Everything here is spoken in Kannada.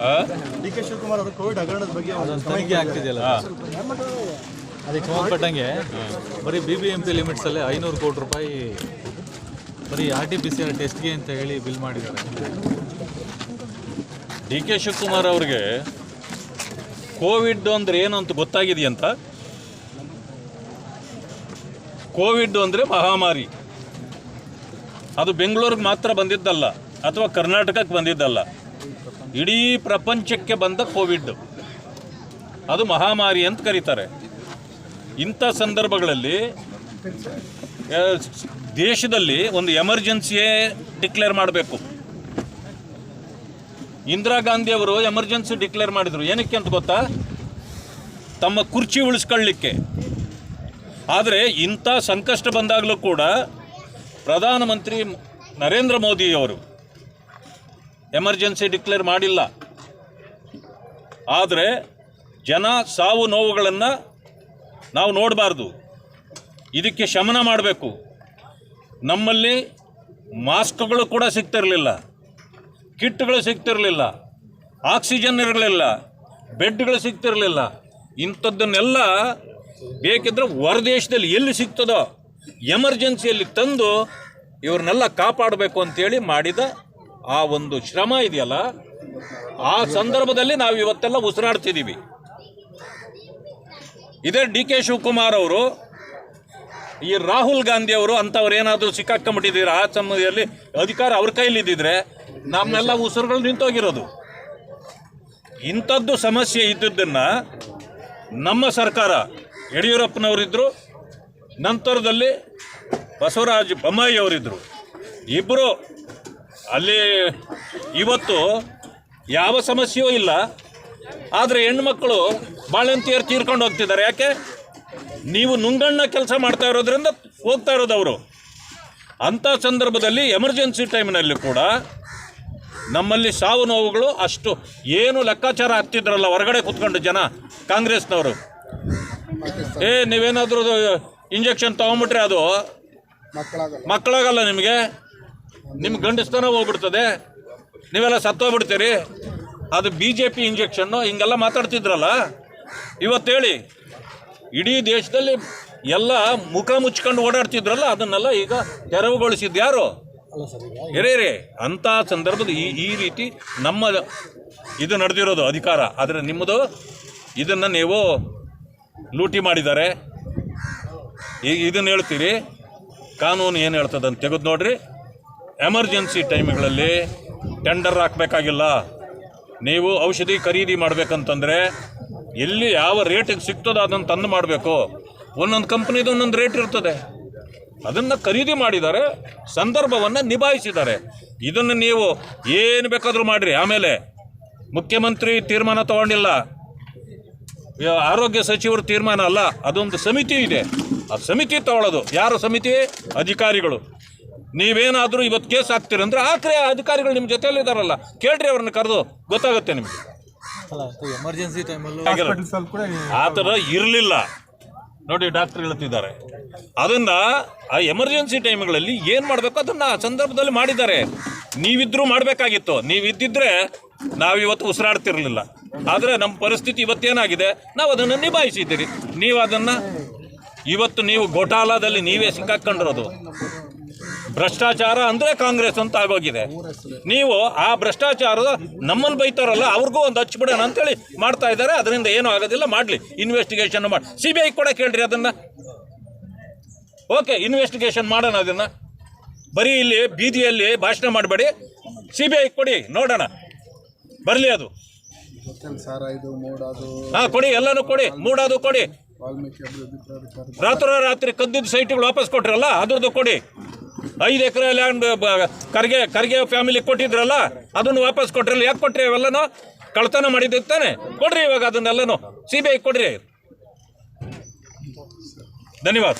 ಆ? ಡಿ ಕೆ ಶಿವಕುಮಾರ್ ಅವರು ಕೋವಿಡ್ ಹಗರಣದ ಬಗ್ಗೆ ಒಂದು ತನಿಖೆ ಆಗ್ತಿದೆಯಲ್ಲ. ಅದಕ್ಕೆ ಸಂಬಂಧಪಟ್ಟಂಗೆ ಬರೀ ಬಿ ಬಿ ಎಂ ಪಿ ಲಿಮಿಟ್ಸಲ್ಲೇ ಐನೂರು ಕೋಟಿ ರೂಪಾಯಿ ಬರೀ R T P C R ಟೆಸ್ಟ್ಗೆ ಅಂತ ಹೇಳಿ ಬಿಲ್ ಮಾಡಿದ್ದಾರೆ. ಡಿ ಕೆ ಶಿವಕುಮಾರ್ ಅವ್ರಿಗೆ ಕೋವಿಡ್ ಅಂದ್ರೆ ಏನು ಅಂತ ಗೊತ್ತಾಗಿದೆಯಂತ? ಕೋವಿಡ್ ಅಂದರೆ ಮಹಾಮಾರಿ. ಅದು ಬೆಂಗಳೂರಿಗೆ ಮಾತ್ರ ಬಂದಿದ್ದಲ್ಲ ಅಥವಾ ಕರ್ನಾಟಕಕ್ಕೆ ಬಂದಿದ್ದಲ್ಲ. ಇಡೀ ಪ್ರಪಂಚಕ್ಕೆ ಬಂದ ಕೋವಿಡ್. ಅದು ಮಹಾಮಾರಿ ಅಂತ ಕರೀತಾರೆ. ಇಂಥ ಸಂದರ್ಭಗಳಲ್ಲಿ ದೇಶದಲ್ಲಿ ಒಂದು ಎಮರ್ಜೆನ್ಸಿಯೇ ಡಿಕ್ಲೇರ್ ಮಾಡಬೇಕು. ಇಂದಿರಾ ಗಾಂಧಿ ಅವರು ಎಮರ್ಜೆನ್ಸಿ ಡಿಕ್ಲೇರ್ ಮಾಡಿದರು. ಏನಕ್ಕೆ ಅಂತ ಗೊತ್ತಾ? ತಮ್ಮ ಕುರ್ಚಿ ಉಳಿಸ್ಕೊಳ್ಳಿಕ್ಕೆ. ಆದರೆ ಇಂಥ ಸಂಕಷ್ಟ ಬಂದಾಗಲೂ ಕೂಡ ಪ್ರಧಾನಮಂತ್ರಿ ನರೇಂದ್ರ ಮೋದಿಯವರು ಎಮರ್ಜೆನ್ಸಿ ಡಿಕ್ಲೇರ್ ಮಾಡಿಲ್ಲ. ಆದರೆ ಜನ ಸಾವು ನೋವುಗಳನ್ನು ನಾವು ನೋಡಬಾರ್ದು. ಇದಕ್ಕೆ ಶಮನ ಮಾಡಬೇಕು. ನಮ್ಮಲ್ಲಿ ಮಾಸ್ಕ್ಗಳು ಕೂಡ ಸಿಗ್ತಿರಲಿಲ್ಲ. ಕಿಟ್ಗಳು ಸಿಗ್ತಿರಲಿಲ್ಲ. ಆಕ್ಸಿಜನ್ ಇರಲಿಲ್ಲ. ಬೆಡ್ಗಳು ಸಿಗ್ತಿರಲಿಲ್ಲ. ಇಂಥದ್ದನ್ನೆಲ್ಲ ಬೇಕಿದ್ರೆ ಹೊರದೇಶದಲ್ಲಿ ಎಲ್ಲಿ ಸಿಗ್ತದೋ ಎಮರ್ಜೆನ್ಸಿಯಲ್ಲಿ ತಂದು ಇವ್ರನ್ನೆಲ್ಲ ಕಾಪಾಡಬೇಕು ಅಂತೇಳಿ ಮಾಡಿದ ಆ ಒಂದು ಶ್ರಮ ಇದೆಯಲ್ಲ, ಆ ಸಂದರ್ಭದಲ್ಲಿ ನಾವು ಇವತ್ತೆಲ್ಲ ಉಸಿರಾಡ್ತಿದ್ದೀವಿ. ಇದೇ ಡಿ ಕೆ ಶಿವಕುಮಾರ್ ಅವರು, ಈ ರಾಹುಲ್ ಗಾಂಧಿ ಅವರು ಅಂಥವ್ರು ಏನಾದರೂ ಸಿಕ್ಕಾಕೊಂಡ್ಬಿಟ್ಟಿದ್ದೀರಾ ಆ ಸಮಯದಲ್ಲಿ ಅಧಿಕಾರ ಅವ್ರ ಕೈಲಿದ್ದಿದ್ರೆ ನಮ್ಮೆಲ್ಲ ಉಸಿರುಗಳು ನಿಂತೋಗಿರೋದು. ಇಂಥದ್ದು ಸಮಸ್ಯೆ ಇದ್ದದ್ದನ್ನು ನಮ್ಮ ಸರ್ಕಾರ ಯಡಿಯೂರಪ್ಪನವರಿದ್ದರು ನಂತರದಲ್ಲಿ ಬಸವರಾಜ ಬೊಮ್ಮಾಯಿ ಅವರಿದ್ದರು ಇಬ್ಬರು ಅಲ್ಲಿ ಇವತ್ತು ಯಾವ ಸಮಸ್ಯೆಯೂ ಇಲ್ಲ. ಆದರೆ ಹೆಣ್ಮಕ್ಳು ಬಾಳಂತಿಯರು ತೀರ್ಕೊಂಡು ಹೋಗ್ತಿದ್ದಾರೆ. ಯಾಕೆ? ನೀವು ನುಂಗಣ್ಣ ಕೆಲಸ ಮಾಡ್ತಾ ಇರೋದ್ರಿಂದ ಹೋಗ್ತಾ ಇರೋದು ಅವರು. ಅಂಥ ಸಂದರ್ಭದಲ್ಲಿ ಎಮರ್ಜೆನ್ಸಿ ಟೈಮ್ನಲ್ಲಿ ಕೂಡ ನಮ್ಮಲ್ಲಿ ಸಾವು ನೋವುಗಳು ಅಷ್ಟು ಏನು ಲೆಕ್ಕಾಚಾರ ಆಗ್ತಿದ್ರಲ್ಲ ಹೊರಗಡೆ ಕೂತ್ಕೊಂಡು ಜನ ಕಾಂಗ್ರೆಸ್ನವರು. ಏ ನೀವೇನಾದರೂ ಇಂಜೆಕ್ಷನ್ ತೊಗೊಂಬಿಟ್ರೆ ಅದು ಮಕ್ಕಳಾಗಲ್ಲ ನಿಮಗೆ? ನಿಮ್ಮ ಗಂಡಸ್ತನ ಹೋಗ್ಬಿಡ್ತದೆ. ನೀವೆಲ್ಲ ಸತ್ತೋಗ್ಬಿಡ್ತೀರಿ. ಅದು ಬಿ ಜೆ ಪಿ ಇಂಜೆಕ್ಷನ್ನು ಹಿಂಗೆಲ್ಲ ಮಾತಾಡ್ತಿದ್ರಲ್ಲ? ಇವತ್ತು ಹೇಳಿ ಇಡೀ ದೇಶದಲ್ಲಿ ಎಲ್ಲ ಮುಖ ಮುಚ್ಕೊಂಡು ಓಡಾಡ್ತಿದ್ರಲ್ಲ ಅದನ್ನೆಲ್ಲ ಈಗ ತೆರವುಗೊಳಿಸಿದ್ದು ಯಾರು? ಹಿರಿಯರೇ ಅಂಥ ಸಂದರ್ಭದ ಈ ಈ ರೀತಿ ನಮ್ಮ ಇದು ನಡೆದಿರೋದು ಅಧಿಕಾರ. ಆದರೆ ನಿಮ್ಮದು ಇದನ್ನು ನೀವು ಲೂಟಿ ಮಾಡಿದ್ದಾರೆ. ಈಗ ಇದನ್ನು ಹೇಳ್ತೀರಿ. ಕಾನೂನು ಏನು ಹೇಳ್ತದಂತ ಅಂತ ತೆಗೆದು ನೋಡ್ರಿ. ಎಮರ್ಜೆನ್ಸಿ ಟೈಮ್ಗಳಲ್ಲಿ ಟೆಂಡರ್ ಹಾಕಬೇಕಾಗಿಲ್ಲ. ನೀವು ಔಷಧಿ ಖರೀದಿ ಮಾಡಬೇಕಂತಂದರೆ ಎಲ್ಲಿ ಯಾವ ರೇಟಿಗೆ ಸಿಗ್ತದೋ ಅದನ್ನು ತಂದು ಮಾಡಬೇಕು. ಒಂದೊಂದು ಕಂಪ್ನಿದು ಒಂದೊಂದು ರೇಟ್ ಇರ್ತದೆ. ಅದನ್ನು ಖರೀದಿ ಮಾಡಿದ್ದಾರೆ ಸಂದರ್ಭವನ್ನು ನಿಭಾಯಿಸಿದ್ದಾರೆ ಇದನ್ನು ನೀವು ಏನು ಬೇಕಾದರೂ ಮಾಡಿರಿ. ಆಮೇಲೆ ಮುಖ್ಯಮಂತ್ರಿ ತೀರ್ಮಾನ ತಗೊಂಡಿಲ್ಲ. ಆರೋಗ್ಯ ಸಚಿವರು ತೀರ್ಮಾನ ಅಲ್ಲ. ಅದೊಂದು ಸಮಿತಿ ಇದೆ. ಆ ಸಮಿತಿ ತಗೊಳ್ಳೋದು. ಯಾರು ಸಮಿತಿ? ಅಧಿಕಾರಿಗಳು. ನೀವೇನಾದರೂ ಇವತ್ತು ಕೇಸ್ ಹಾಕ್ತೀರಂದ್ರೆ ಅಂದರೆ ಆಕ್ರೆ ಅಧಿಕಾರಿಗಳು ನಿಮ್ಮ ಜೊತೆಯಲ್ಲಿ ಇದಾರಲ್ಲ. ಕೇಳ್ರಿ ಅವ್ರನ್ನ ಕರೆದು ಗೊತ್ತಾಗುತ್ತೆ ನಿಮಗೆ. ಎಮರ್ಜೆನ್ಸಿ ಆ ಥರ ಇರಲಿಲ್ಲ. ನೋಡಿ ಡಾಕ್ಟರ್ ಹೇಳ್ತಿದ್ದಾರೆ. ಅದನ್ನು ಆ ಎಮರ್ಜೆನ್ಸಿ ಟೈಮ್ಗಳಲ್ಲಿ ಏನು ಮಾಡಬೇಕು ಅದನ್ನು ಆ ಸಂದರ್ಭದಲ್ಲಿ ಮಾಡಿದ್ದಾರೆ. ನೀವಿದ್ರೂ ಮಾಡಬೇಕಾಗಿತ್ತು. ನೀವಿದ್ದಿದ್ರೆ ನಾವಿವತ್ತು ಉಸಿರಾಡ್ತಿರಲಿಲ್ಲ. ಆದರೆ ನಮ್ಮ ಪರಿಸ್ಥಿತಿ ಇವತ್ತೇನಾಗಿದೆ? ನಾವು ಅದನ್ನು ನಿಭಾಯಿಸಿದ್ದೀರಿ. ನೀವು ಅದನ್ನು ಇವತ್ತು ನೀವು ಘೋಟಾಲದಲ್ಲಿ ನೀವೇ ಸಿಕ್ಕಾಕೊಂಡಿರೋದು. ಭ್ರಷ್ಟಾಚಾರ ಅಂದರೆ ಕಾಂಗ್ರೆಸ್ ಅಂತ ಆಗೋಗಿದೆ. ನೀವು ಆ ಭ್ರಷ್ಟಾಚಾರದ ನಮ್ಮನ್ನು ಬೈತಾರಲ್ಲ, ಅವ್ರಿಗೂ ಒಂದು ಹಚ್ಬಿಡೋಣ ಅಂತೇಳಿ ಮಾಡ್ತಾ ಇದ್ದಾರೆ. ಅದರಿಂದ ಏನೂ ಆಗೋದಿಲ್ಲ, ಮಾಡಲಿ. ಇನ್ವೆಸ್ಟಿಗೇಷನ್ ಮಾಡಿ. ಸಿ ಬಿ ಐ ಕೂಡ ಕೇಳ್ರಿ ಅದನ್ನು. ಓಕೆ ಇನ್ವೆಸ್ಟಿಗೇಷನ್ ಮಾಡೋಣ ಅದನ್ನು. ಬರೀ ಇಲ್ಲಿ ಬೀದಿಯಲ್ಲಿ ಭಾಷಣ ಮಾಡಬೇಡಿ. ಸಿ ಬಿ ಐ ಕೊಡಿ, ನೋಡೋಣ. ಬರಲಿ ಅದು. ಹಾಂ, ಕೊಡಿ, ಎಲ್ಲನೂ ಕೊಡಿ. ಮೂಡೋದು ಕೊಡಿ. ರಾತ್ರೋ ರಾತ್ರಿ ಕದ್ದಿದ್ದ ಸೈಟ್ಗಳು ವಾಪಸ್ ಕೊಟ್ರಲ್ಲ, ಅದ್ರದ್ದು ಕೊಡಿ. ಐದು ಎಕರೆ ಲ್ಯಾಂಡ್ ಕರ್ಗೆ ಕರ್ಗೆ ಫ್ಯಾಮಿಲಿ ಕೊಟ್ಟಿದ್ರಲ್ಲ, ಅದನ್ನು ವಾಪಸ್ ಕೊಟ್ರಲ್ಲ, ಯಾಕೆ ಕೊಟ್ರಿ ಅವೆಲ್ಲನೂ? ಕಳ್ತನ ಮಾಡಿದ್ದಾನೆ ಕೊಡ್ರಿ ಇವಾಗ ಅದನ್ನೆಲ್ಲನೂ. ಸಿ ಬಿ ಐ ಕೊಡ್ರಿ. ಧನ್ಯವಾದ.